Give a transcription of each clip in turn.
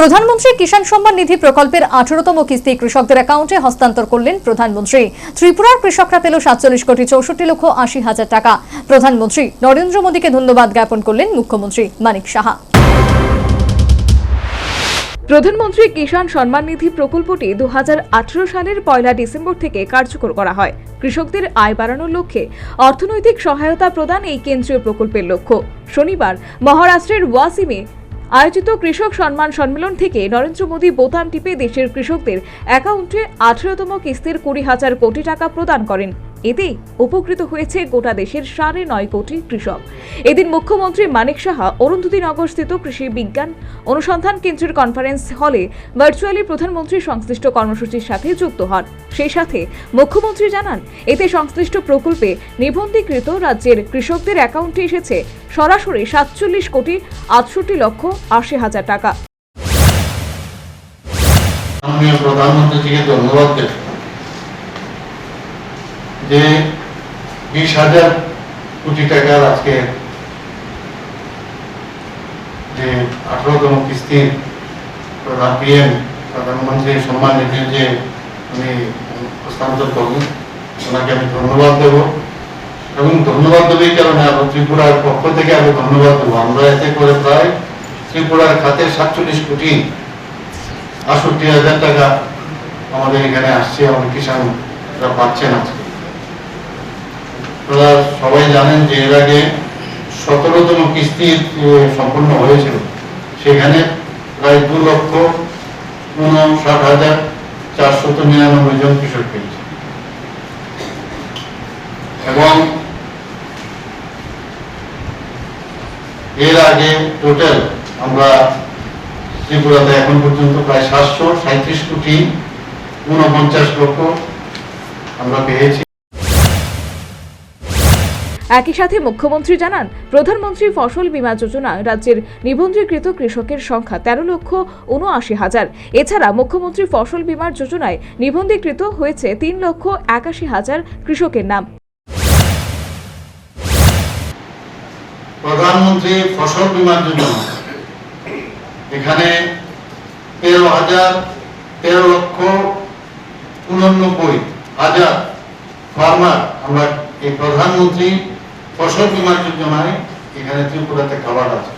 প্রধানমন্ত্রী কিষাণ সম্মান নিধি প্রকল্পের আঠারোতম কিস্তি কৃষকদের অ্যাকাউন্টে হস্তান্তর করলেন প্রধানমন্ত্রী। ত্রিপুরার কৃষকরা পেল সাতচল্লিশ কোটি চৌষট্টি লক্ষ আশি হাজার টাকা। প্রধানমন্ত্রী নরেন্দ্র মোদীকে ধন্যবাদ জ্ঞাপন করলেন মুখ্যমন্ত্রী মানিক সাহা। প্রধানমন্ত্রী কিষাণ সম্মান নিধি প্রকল্পটি দু হাজার আঠারো সালের পয়লা ডিসেম্বর থেকে কার্যকর করা হয়। কৃষকদের আয় বাড়ানোর লক্ষ্যে অর্থনৈতিক সহায়তা প্রদান এই কেন্দ্রীয় প্রকল্পের লক্ষ্য। শনিবার মহারাষ্ট্রের ওয়াসিমে আয়োজিত কৃষক সম্মান সম্মেলন থেকে নরেন্দ্র মোদী বোতাম টিপে দেশের কৃষকদের অ্যাকাউন্টে আঠারোতম কিস্তির কুড়ি হাজার কোটি টাকা প্রদান করেন। এতেই উপকৃত হয়েছে গোটা দেশের সাড়ে নয় কোটি কৃষক। এদিন মুখ্যমন্ত্রী মানিক সাহা অরুন্ধতী নগরস্থিত কৃষি বিজ্ঞান অনুসন্ধান কেন্দ্রের কনফারেন্স হলে ভার্চুয়ালি প্রধানমন্ত্রী সংশ্লিষ্ট কর্মসূচির সাথে যুক্ত হন। সেই সাথে মুখ্যমন্ত্রী জানান, এতে সংশ্লিষ্ট প্রকল্পে নিবন্ধীকৃত রাজ্যের কৃষকদের অ্যাকাউন্টে এসেছে সরাসরি সাতচল্লিশ কোটি আটষট্টি লক্ষ আশি হাজার টাকা। মাননীয় প্রধানমন্ত্রীজিকে ধন্যবাদ দেব যে বিশ হাজার কোটি টাকার আজকে যে আঠারোতম কিস্তির পিএম প্রধানমন্ত্রী সম্মান নিধি যে উনি হস্তান্তর করলেন ওনাকে আমি ধন্যবাদ দেব। এবং ধন্যবাদ দেবো এই কারণে ত্রিপুরার পক্ষ থেকে আরও ধন্যবাদ দেবো। আমরা এতে করে প্রায় ত্রিপুরার খাতে সাতচল্লিশ কোটি আটষট্টি হাজার টাকা আমাদের এখানে আসছে। আমাদের কিষানরা পাচ্ছেন আজকে। আপনারা সবাই জানেন যে এর আগে সতেরোতম কিস্তি যে সম্পন্ন হয়েছিল। সেখানে প্রায় দু লক্ষ উনষাট হাজার চারশত নিরানব্বই জন কৃষক পেয়েছে। এবং এর আগে টোটাল আমরা ত্রিপুরাতে এখন পর্যন্ত প্রায় সাতশো সাঁত্রিশ কোটি উনপঞ্চাশ লক্ষ আমরা পেয়েছি। একই সাথে মুখ্যমন্ত্রী জানান, প্রধানমন্ত্রী ফসল বীমা যোজনা রাজ্যের নিবন্ধীকৃত কৃষকের সংখ্যা তেরো লক্ষ উনআশি হাজার। এছাড়া মুখ্যমন্ত্রী ফসল বীমার যোজনায় নিবন্ধীকৃত হয়েছে তিন লক্ষ একাশি হাজার কৃষকের নাম। প্রধানমন্ত্রী ফসল বীমা যোজনা। এখানে তেরো হাজার তেরো লক্ষ উননব্বই হাজার ফার্মার আমরা এই প্রধানমন্ত্রী ফসল বীমা যোজনায় এখানে ত্রিপুরাতে খাবার আছে।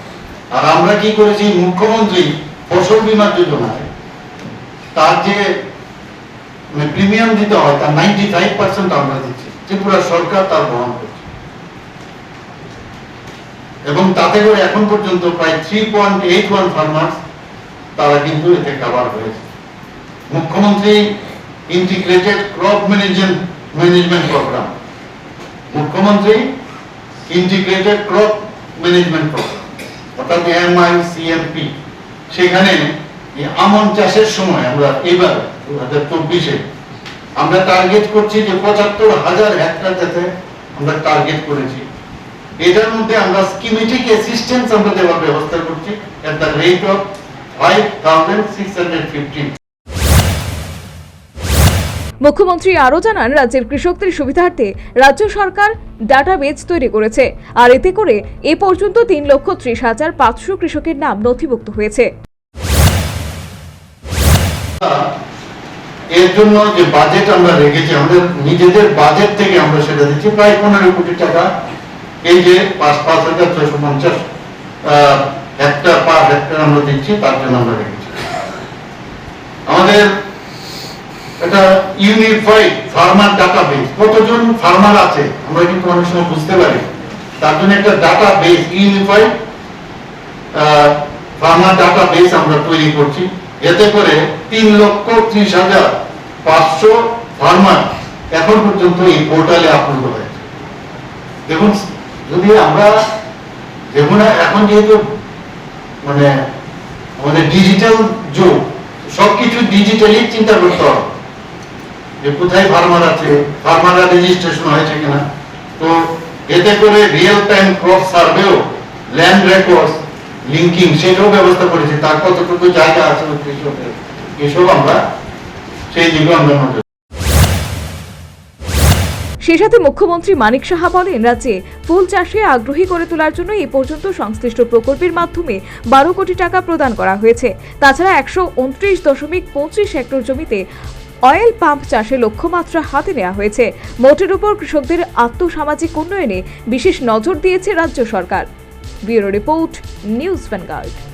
আর আমরা কি করেছি, মুখ্যমন্ত্রী ফসল বীমা যোজনায় তার যে মানে প্রিমিয়াম দিতে হয়, তার নাইনটি ফাইভ পার্সেন্ট আমরা দিচ্ছি। ত্রিপুরা সরকার তার বহন করছে। এবং তাতে করে এখন পর্যন্ত প্রায় three point eight one farmers তারা কিন্তু এতে কাভার হয়েছে। মুখ্যমন্ত্রী integrated crop management management programme মুখ্যমন্ত্রী ইন্টিগ্রেটেড ক্রপ ম্যানেজমেন্ট প্রোগ্রাম অর্থাৎ এমআই সিএমপি সেখানে আমন চাষের সময় আমরা এবার দু হাজার চব্বিশে আমরা টার্গেট করছি যে পঁচাত্তর হাজার হেক্টর যাতে আমরা টার্গেট করেছি। এটার মধ্যে আমরা স্কিমেটিক অ্যাসিস্ট্যান্স আমরা দেওয়ার ব্যবস্থা করছি at the rate of five thousand six hundred fifty মুখ্যমন্ত্রী আরও জানান, রাজ্যের কৃষকদের সুবিধার্থে রাজ্য সরকার ডাটাবেজ তৈরি করেছে। আর এতে করে এ পর্যন্ত তিন লক্ষ ত্রিশ হাজার পাঁচশো কৃষকের নাম নথিভুক্ত হয়েছে। এর জন্য যে বাজেট আমরা রেখেছি, আমাদের নিজেদের বাজেট থেকে আমরা সেটা দিচ্ছি, প্রায় পনেরো কোটি টাকা। এই যে পাঁচ পাঁচ হাজার ছয়শো পঞ্চাশ হেক্টর পার হেক্টর আমরা দিচ্ছি, তার জন্য আমরা রেখেছি। আমাদের এটা ইউনিফাইড ফার্মার ডাটা বেস কতজন ফার্মার আছে? আমরা কিন্তু অনেক সময় বুঝতে পারি। তার জন্য একটা database unified farmer database আমরা তৈরি করছি। এতে করে তিন লক্ষ ত্রিশ হাজার পাঁচশো ফার্মার এখন পর্যন্ত এই পোর্টালে আপলোড হয়েছে। দেখুন, যদি আমরা দেখুন এখন যেহেতু মানে আমাদের ডিজিটাল যুগ, সবকিছু ডিজিটালি চিন্তা করতে হবে। যে কোথায় ফার্মার আছে, ফার্মাররা রেজিস্ট্রেশন হয়েছে কিনা। তো এতে করে রিয়েল টাইম ক্রপ সার্ভেও ল্যান্ড রেকর্ডস লিঙ্কিং সেটাও ব্যবস্থা করেছি। তার কতটুকু জায়গা আছে কৃষকের? এসব আমরা সেই দিকে আমরা নজর সে সাথে মুখ্যমন্ত্রী মানিক সাহা বলেন, রাজ্যে ফুল চাষে আগ্রহী করে তোলার জন্য এ পর্যন্ত সংশ্লিষ্ট প্রকল্পের মাধ্যমে বারো কোটি টাকা প্রদান করা হয়েছে। তাছাড়া একশো উনত্রিশ দশমিক পঁচিশ হেক্টর জমিতে অয়েল পাম্প চাষে লক্ষ্যমাত্রা হাতে নেওয়া হয়েছে। মোটের উপর কৃষকদের আত্মসামাজিক উন্নয়নে বিশেষ নজর দিয়েছে রাজ্য সরকার। Bureau report, News Vanguard.